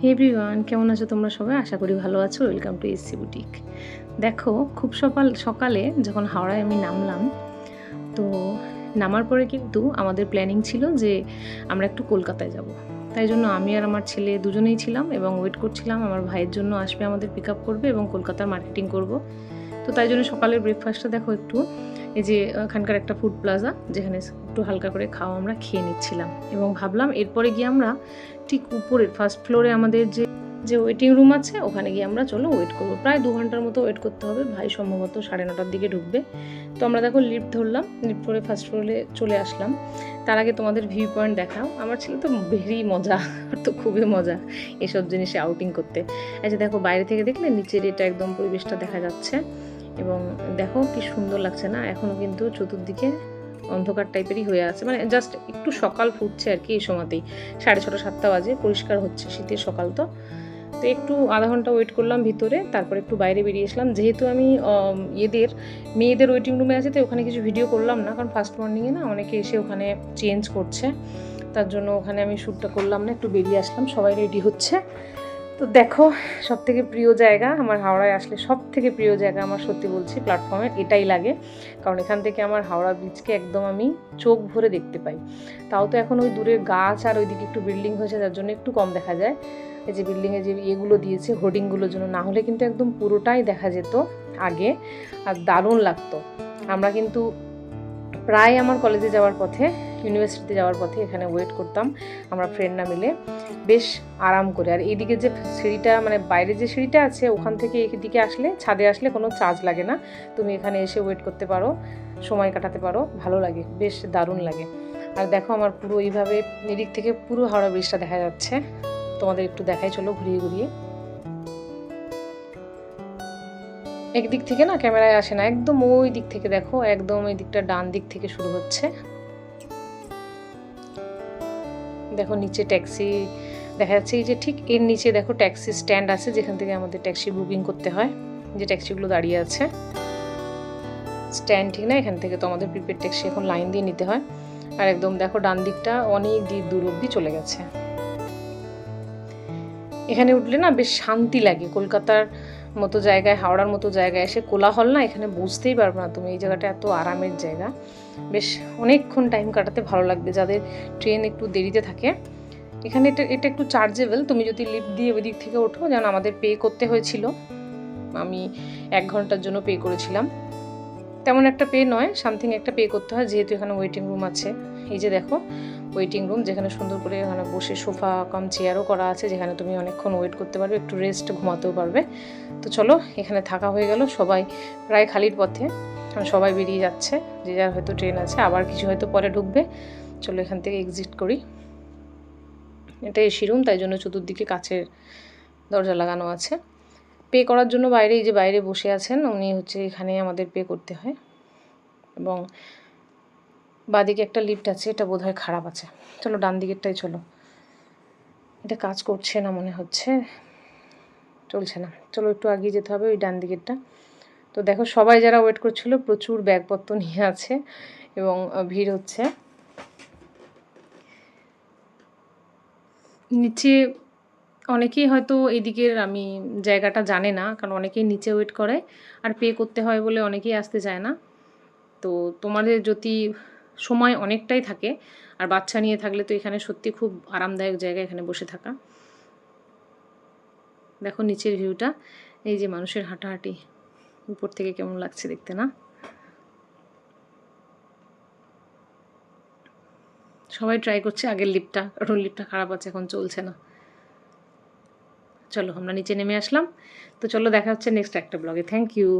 হে everyone কেমন আছো তোমরা সবাই? আশা করি ভালো আছো। ওয়েলকাম টু এসসি বুটিক দেখো, খুব সকাল সকালে যখন হাওড়ায় আমি নামলাম, তো নামার পরে কিন্তু আমাদের প্ল্যানিং ছিল যে আমরা একটু কলকাতায় যাব। তাই জন্য আমি আর আমার ছেলে দুজনেই ছিলাম এবং ওয়েট করছিলাম, আমার ভাইয়ের জন্য আসবে আমাদের পিক আপ করবে এবং কলকাতার মার্কেটিং করব। তো তাই জন্য সকালের ব্রেকফাস্টটা দেখো একটু এই যে এখানকার একটা ফুড প্লাজা যেখানে একটু হালকা করে খাওয়া আমরা খেয়ে নিচ্ছিলাম। এবং ভাবলাম এরপরে গিয়ে আমরা ঠিক উপরের ফার্স্ট ফ্লোরে আমাদের যে যে ওয়েটিং রুম আছে, ওখানে গিয়ে আমরা চলো ওয়েট করব। প্রায় দু ঘণ্টার মতো ওয়েট করতে হবে, ভাই সম্ভবত সাড়ে নটার দিকে ঢুকবে। তো আমরা দেখো লিফ্ট ধরলাম লিফট করে ফার্স্ট ফ্লোরে চলে আসলাম। তার আগে তোমাদের ভিউ পয়েন্ট দেখাও। আমার ছেলে তো ভেরি মজা আর তো খুবই মজা এসব জিনিসে আউটিং করতে। আচ্ছা দেখো বাইরে থেকে দেখলে নিচের এটা একদম পরিবেশটা দেখা যাচ্ছে। এবং দেখো কি সুন্দর লাগছে না? এখনও কিন্তু চতুর্দিকে অন্ধকার টাইপেরই হয়ে আছে। মানে জাস্ট একটু সকাল ফুটছে আর কি এই সময়তেই। সাড়ে ছটা, সাতটা বাজে, পরিষ্কার হচ্ছে শীতের সকাল তো। তো একটু আধা ঘণ্টা ওয়েট করলাম ভিতরে, তারপর একটু বাইরে বেরিয়ে এসলাম। যেহেতু আমি এদের, মেয়েদের ওয়েটিং রুমে আছে, তো ওখানে কিছু ভিডিও করলাম না। কারণ ফার্স্ট মর্নিংয়ে না অনেকে এসে ওখানে চেঞ্জ করছে। তার জন্য ওখানে আমি শ্যুটটা করলাম না, একটু বেরিয়ে আসলাম। সবাই রেডি হচ্ছে। তো দেখো সব থেকে প্রিয় জায়গা আমার হাওড়ায় আসলে সব থেকে প্রিয় জায়গা আমার সত্যি বলছি প্ল্যাটফর্মের এটাই লাগে। কারণ এখান থেকে আমার হাওড়া ব্রিজকে একদম আমি চোখ ভরে দেখতে পাই। তাও তো এখন ওই দূরের গাছ আর ওইদিকে একটু বিল্ডিং হয়েছে যার জন্য একটু কম দেখা যায়। এই যে বিল্ডিংয়ে যে ইয়েগুলো দিয়েছে, হোর্ডিংগুলোর জন্য, না হলে কিন্তু একদম পুরোটাই দেখা যেত আগে আর দারুণ লাগতো। আমরা কিন্তু প্রায় আমার কলেজে যাওয়ার পথে ইউনিভার্সিটিতে যাওয়ার পথে এখানে ওয়েট করতাম, আমরা ফ্রেন্ডরা মিলে। বেশ আরাম করে। আর এইদিকে যে সিঁড়িটা মানে বাইরে যে সিঁড়িটা আছে, ওখান থেকে এদিকে আসলে, ছাদে আসলে কোনো চার্জ লাগে না। তুমি এখানে এসে ওয়েট করতে পারো, সময় কাটাতে পারো, ভালো লাগে, বেশ দারুণ লাগে। আর দেখো আমার পুরো এইভাবে, এদিক থেকে পুরো হাওড়া ব্রিজটা দেখা যাচ্ছে। তোমাদের একটু দেখাই, চলো ঘুরিয়ে ঘুরিয়ে। একদিক থেকে না, ক্যামেরায় আসে না, একদম ওই দিক থেকে দেখো, একদম ওই দিকটা ডান দিক থেকে শুরু হচ্ছে। দেখো নিচে ট্যাক্সি, দেখা যাচ্ছে এই যে ঠিক এর নিচে দেখো ট্যাক্সি স্ট্যান্ড আছে, যেখান থেকে আমাদের ট্যাক্সি বুকিং করতে হয়। যে ট্যাক্সিগুলো দাঁড়িয়ে আছে। স্ট্যান্ড ঠিক না, এখান থেকে তো আমাদের প্রিপেড ট্যাক্সি এখন লাইন দিয়ে নিতে হয়। আর একদম দেখো ডান দিকটা অনেক দিক দূর অব্দি চলে গেছে। এখানে উঠলে না বেশ শান্তি লাগে। কলকাতার মতো জায়গায়, হাওড়ার মতো জায়গায় এসে কোলাহল না, এখানে বুঝতেই পারবে না তুমি এই জায়গাটা এত আরামের জায়গা। বেশ অনেকক্ষণ টাইম কাটাতে ভালো লাগবে, যাদের ট্রেন একটু দেরিতে থাকে। এখানে এটা এটা একটু চার্জেবল তুমি যদি লিফট দিয়ে ওই দিক থেকে ওঠো, যেমন আমাদের পে করতে হয়েছিল, আমি এক ঘণ্টার জন্য পে করেছিলাম। তেমন একটা পে নয় সামথিং একটা পে করতে হয়, যেহেতু এখানে ওয়েটিং রুম আছে। এই যে দেখো ওয়েটিং রুম যেখানে সুন্দর করে এখানে বসে সোফা, কম চেয়ারও করা আছে, যেখানে তুমি অনেকক্ষণ ওয়েট করতে পারবে, একটু রেস্ট ঘুমাতেও পারবে। তো চলো, এখানে থাকা হয়ে গেল, সবাই প্রায় খালির পথে সবাই বেরিয়ে যাচ্ছে, যে যার হয়তো ট্রেন আছে, আবার কিছু হয়তো পরে ঢুকবে। চলো এখান থেকে এক্সিট করি। এটা এসি রুম তাই জন্য চতুর্দিকে কাছের দরজা লাগানো আছে। পে করার জন্য বাইরে যে বাইরে বসে আছেন, উনি হচ্ছে এখানে আমাদের পে করতে হয়। এবং বাদিকে একটা লিফট আছে, এটা বোধহয় খারাপ আছে। চলো ডান দিকেরটাই চলো। এটা কাজ করছে না মনে হচ্ছে। চলছে না। চলো একটু আগিয়ে যেতে হবে ওই ডান দিকেরটা। তো দেখো, সবাই যারা ওয়েট করছিল, প্রচুর ব্যাগপত্র নিয়ে আছে এবং ভিড় হচ্ছে। নিচে অনেকেই হয়তো এদিকের, আমি জায়গাটা জানে না, কারণ অনেকেই নিচে ওয়েট করে। আর পে করতে হয় বলে অনেকেই আসতে চায় না। তো তোমাদের যদি সময় অনেকটাই থাকে। আর বাচ্চা নিয়ে থাকলে তো এখানে সত্যি খুব আরামদায়ক জায়গা এখানে বসে থাকা। দেখো নিচের ভিউটা। এই যে মানুষের হাঁটাহাঁটি। উপর থেকে কেমন লাগছে দেখতে, না? সবাই ট্রাই করছে আগের লিফটটা কারণ লিফটটা খারাপ আছে, এখন চলছে না। চলো, আমরা নিচে নেমে আসলাম। তো চলো দেখা হচ্ছে নেক্সট একটা ব্লগে থ্যাংক ইউ